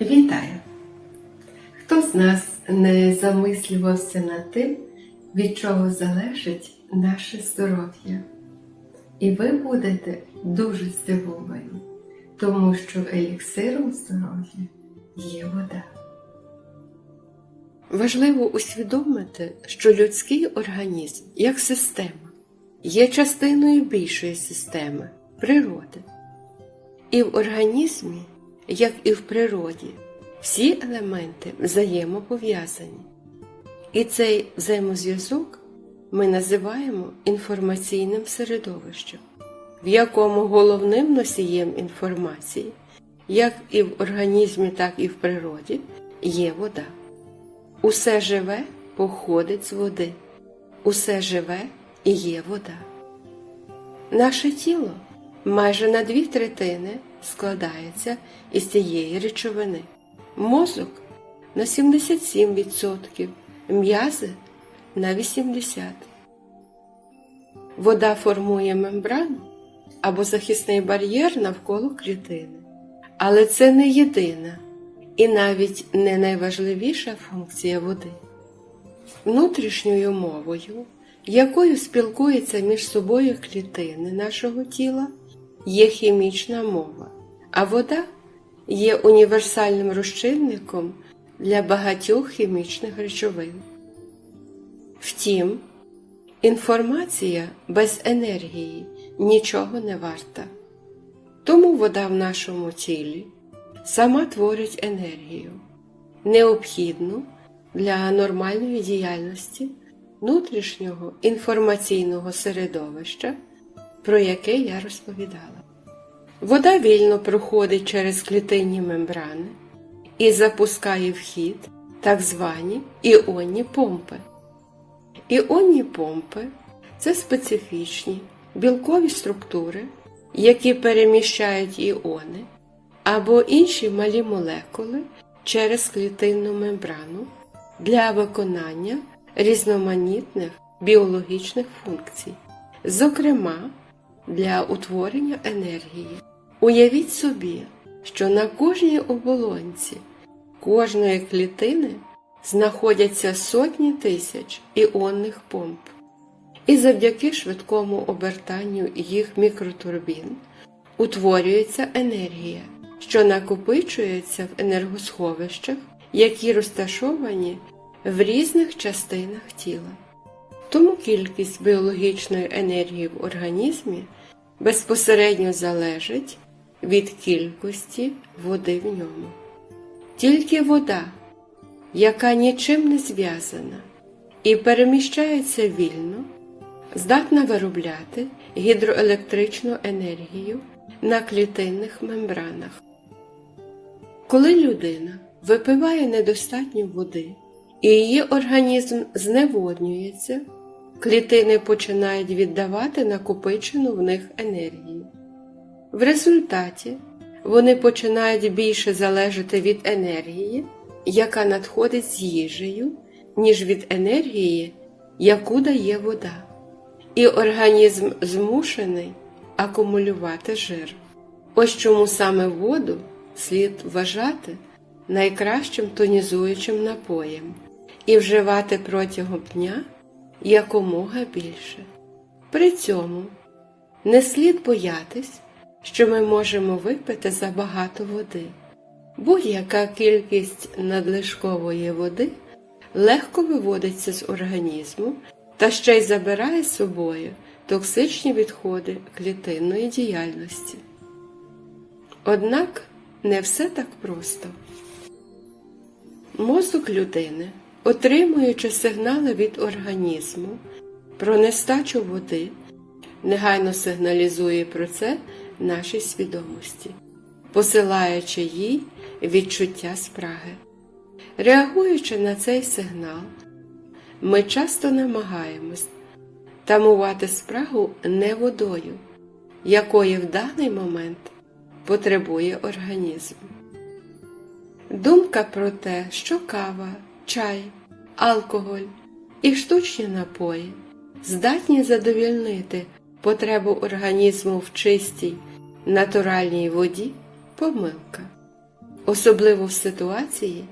Вітаю! Хто з нас не замислювався над тим, від чого залежить наше здоров'я? І ви будете дуже здивовані, тому що еліксиром здоров'я є вода. Важливо усвідомити, що людський організм як система є частиною більшої системи природи. І в організмі, як і в природі, всі елементи взаємопов'язані. І цей взаємозв'язок ми називаємо інформаційним середовищем, в якому головним носієм інформації, як і в організмі, так і в природі, є вода. Усе живе походить з води, усе живе і є вода. Наше тіло майже на дві третини складається із цієї речовини. Мозок на 77%, м'язи на 80%. Вода формує мембрану або захисний бар'єр навколо клітини. Але це не єдина і навіть не найважливіша функція води. Внутрішньою мовою, якою спілкуються між собою клітини нашого тіла, є хімічна мова, а вода є універсальним розчинником для багатьох хімічних речовин. Втім, інформація без енергії нічого не варта. Тому вода в нашому тілі сама творить енергію, необхідну для нормальної діяльності внутрішнього інформаційного середовища, про яке я розповідала. Вода вільно проходить через клітинні мембрани і запускає в хід так звані іонні помпи. Іонні помпи це специфічні білкові структури, які переміщають іони або інші малі молекули через клітинну мембрану для виконання різноманітних біологічних функцій, зокрема для утворення енергії. Уявіть собі, що на кожній оболонці кожної клітини знаходяться сотні тисяч іонних помп, і завдяки швидкому обертанню їх мікротурбін утворюється енергія, що накопичується в енергосховищах, які розташовані в різних частинах тіла. Тому кількість біологічної енергії в організмі безпосередньо залежить від кількості води в ньому. Тільки вода, яка нічим не зв'язана і переміщається вільно, здатна виробляти гідроелектричну енергію на клітинних мембранах. Коли людина випиває недостатньо води і її організм зневоднюється, клітини починають віддавати накопичену в них енергію. В результаті вони починають більше залежати від енергії, яка надходить з їжею, ніж від енергії, яку дає вода, і організм змушений акумулювати жир. Ось чому саме воду слід вважати найкращим тонізуючим напоєм і вживати протягом дня якомога більше. При цьому не слід боятись, що ми можемо випити забагато води. Будь-яка кількість надлишкової води легко виводиться з організму та ще й забирає з собою токсичні відходи клітинної діяльності. Однак не все так просто. Мозок людини, отримуючи сигнали від організму про нестачу води, негайно сигналізує про це нашій свідомості, посилаючи їй відчуття спраги. Реагуючи на цей сигнал, ми часто намагаємось тамувати спрагу не водою, якої в даний момент потребує організм. Думка про те, що кава, чай, алкоголь і штучні напої здатні задовільнити потребу організму в чистій, натуральній воді помилка. особливо в ситуації,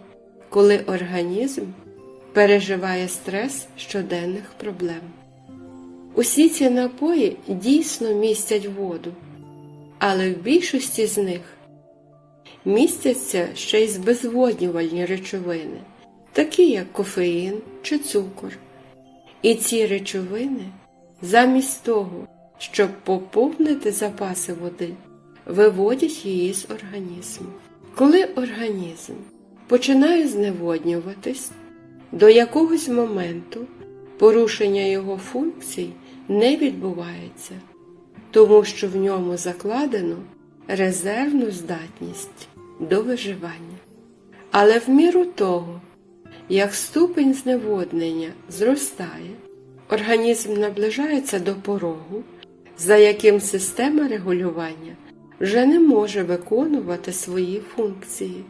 коли організм переживає стрес щоденних проблем. Усі ці напої дійсно містять воду, але в більшості з них містяться ще й збезводнювальні речовини, такі як кофеїн чи цукор. І ці речовини, замість того, щоб поповнити запаси води, виводять її з організму. Коли організм починає зневоднюватись, до якогось моменту порушення його функцій не відбувається, тому що в ньому закладено резервну здатність до виживання. Але в міру того, як ступень зневоднення зростає, організм наближається до порогу, за яким система регулювання вже не може виконувати свої функції.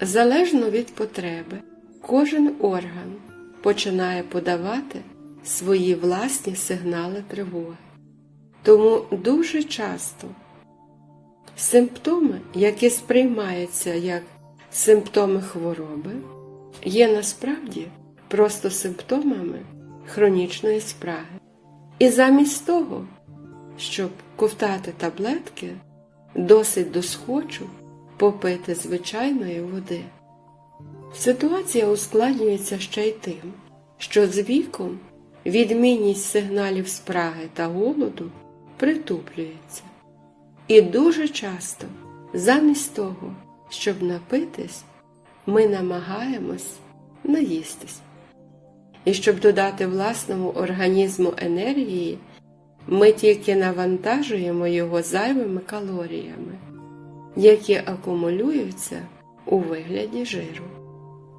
Залежно від потреби, кожен орган починає подавати свої власні сигнали тривоги. Тому дуже часто симптоми, які сприймаються як симптоми хвороби, є насправді просто симптомами хронічної спраги. І замість того, щоб ковтати таблетки, досить досхочу попити звичайної води. Ситуація ускладнюється ще й тим, що з віком відмінність сигналів спраги та голоду притуплюється. І дуже часто, замість того, щоб напитись, ми намагаємось наїстись. І щоб додати власному організму енергії, ми тільки навантажуємо його зайвими калоріями, які акумулюються у вигляді жиру.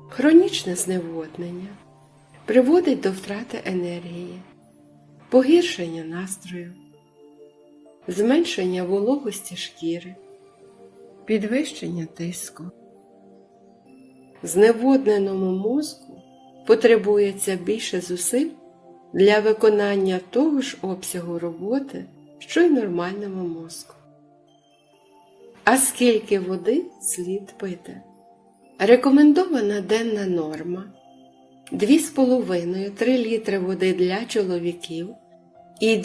Хронічне зневоднення приводить до втрати енергії, погіршення настрою, зменшення вологості шкіри, підвищення тиску. Зневодненому мозку потребується більше зусиль для виконання того ж обсягу роботи, що й нормальному мозку. А скільки води слід пити? Рекомендована денна норма 2,5-3 літри води для чоловіків і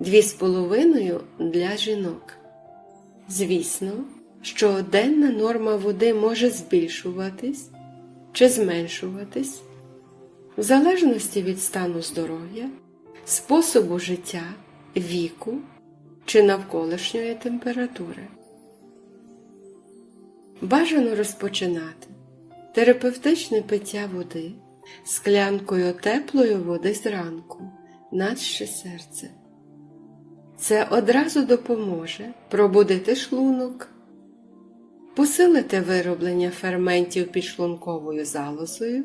2-2,5 для жінок. Звісно, що денна норма води може збільшуватись чи зменшуватись в залежності від стану здоров'я, способу життя, віку чи навколишньої температури. Бажано розпочинати терапевтичне пиття води склянкою теплої води зранку, наче серце. Це одразу допоможе пробудити шлунок, посилити вироблення ферментів підшлунковою залозою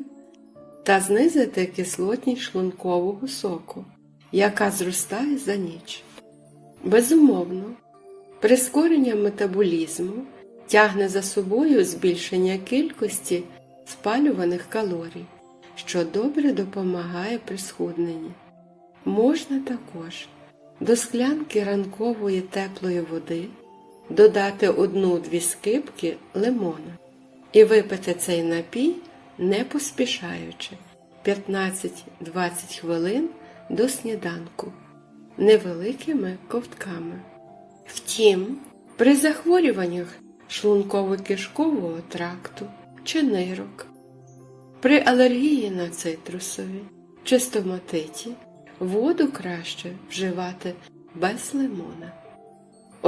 та знизити кислотність шлункового соку, яка зростає за ніч. Безумовно, прискорення метаболізму тягне за собою збільшення кількості спалюваних калорій, що добре допомагає при схудненні. Можна також до склянки ранкової теплої води додати одну-дві скибки лимона і випити цей напій, не поспішаючи 15-20 хвилин до сніданку невеликими ковтками. Втім, при захворюваннях шлунково-кишкового тракту чи нирок, при алергії на цитрусові чи стоматиті воду краще вживати без лимона.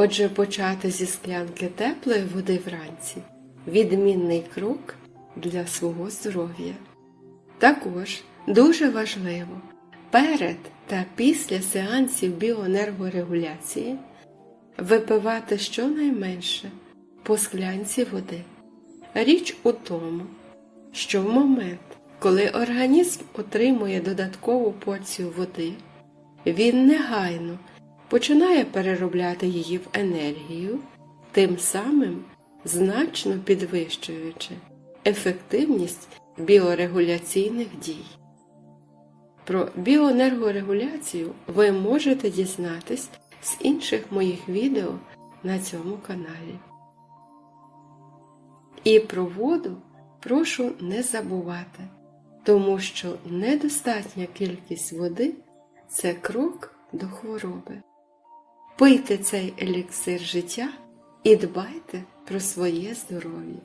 Отже, почати зі склянки теплої води вранці відмінний крок для свого здоров'я. Також дуже важливо перед та після сеансів біоенергорегуляції випивати щонайменше по склянці води. Річ у тому, що в момент, коли організм отримує додаткову порцію води, він негайно починає переробляти її в енергію, тим самим значно підвищуючи ефективність біорегуляційних дій. Про біоенергорегуляцію ви можете дізнатись з інших моїх відео на цьому каналі. І про воду прошу не забувати, тому що недостатня кількість води це крок до хвороби. Пийте цей еліксир життя і дбайте про своє здоров'я.